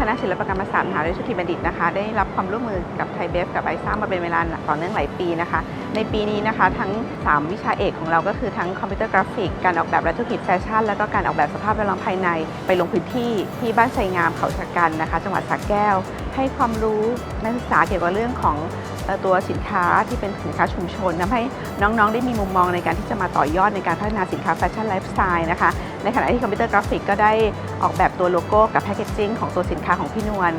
คณะศิลปกรรมศาสตร์มหาวิทยาลัยชุติบัณฑิตนะคะ ได้รับความร่วมมือกับไทยเบฟกับไอซ่ามาเป็นเวลาต่อเนื่องหลายปีนะคะ ในปีนี้นะคะทั้ง 3 วิชาเอกของเราก็คือทั้งคอมพิวเตอร์กราฟิก การออกแบบและธุรกิจแฟชั่น แล้วก็การออกแบบสภาพแวดล้อมภายใน ไปลงพื้นที่ที่บ้านไทรงามเขาชะกันนะคะ จังหวัดสระแก้ว ให้ความรู้นักศึกษาเกี่ยวกับเรื่องของตัวสินค้าที่เป็นสินค้าชุมชนทำให้น้องๆ ได้มีมุมมองในการที่จะมาต่อยอดในการพัฒนาสินค้าแฟชั่นไลฟ์สไตล์นะคะ ในขณะที่คอมพิวเตอร์กราฟิกก็ได้ออกแบบตัวโลโก้กับแพคเกจจิ้งของตัวสินค้าของพี่นวล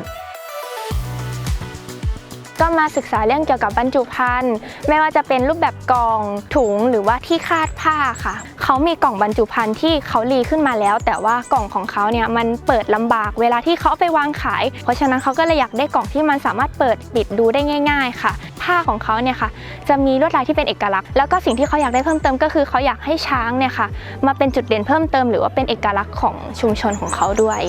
ก็มาศึกษาเรื่องเกี่ยวกับบรรจุภัณฑ์ไม่ว่าจะเป็นรูปแบบกล่องถุงหรือว่าที่คาดผ้าค่ะ เขามีกล่องบรรจุภัณฑ์ที่เขารีขึ้นมาแล้ว แต่ว่ากล่องของเขาเนี่ยมันเปิดลำบากเวลาที่เขาไปวางขาย เพราะฉะนั้นเขาก็เลยอยากได้กล่องที่มันสามารถเปิดปิดดูได้ง่าย ๆ ค่ะ ผ้าของเขาเนี่ยค่ะ จะมีลวดลายที่เป็นเอกลักษณ์แล้วก็สิ่งที่เขาอยากได้เพิ่มเติมก็คือเขาอยากให้ช้างเนี่ยค่ะมาเป็นจุดเด่นเพิ่มเติม หรือว่าเป็นเอกลักษณ์ของชุมชนของเขาด้วย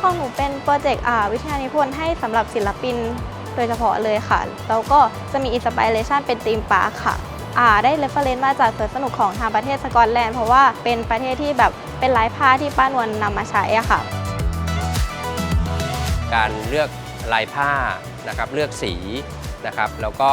ของหนูเป็นโปรเจกต์วิทยานิพนธ์ให้สำหรับศิลปินโดยเฉพาะเลยค่ะ แล้วก็จะมีอินสปิเรชันเป็นธีมปาร์คค่ะได้เรฟเฟรนซ์มาจากสวนสนุกของทางประเทศสกอตแลนด์ เพราะว่าเป็นประเทศที่แบบเป็นลายผ้าที่ป้านวลนำมาใช้อะค่ะ การเลือกลายผ้านะครับเลือกสีนะครับแล้วก็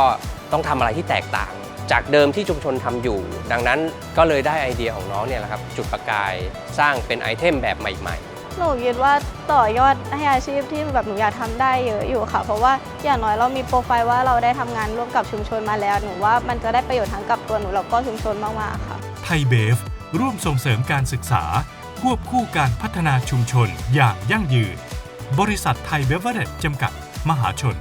ต้องทำอะไรที่แตกต่าง จากเดิมที่ชุมชนทำอยู่ ดังนั้นก็เลยได้ไอเดียของน้องเนี่ยแหละครับจุดประกายสร้างเป็นไอเทมแบบใหม่ ๆ หนูคิดว่าต่อยอดให้อาชีพที่แบบหนูอยากทำได้เยอะอยู่ค่ะ เพราะว่าอย่างน้อยเรามีโปรไฟล์ว่าเราได้ทำงานร่วมกับชุมชนมาแล้ว หนูว่ามันจะได้ประโยชน์ทั้งกับตัวหนูแล้วก็ชุมชนมากๆค่ะ ไทยเบฟ ร่วมส่งเสริมการศึกษา ควบคู่การพัฒนาชุมชนอย่างยั่งยืน บริษัทไทยเบเวอร์เรจจำกัด มหาชน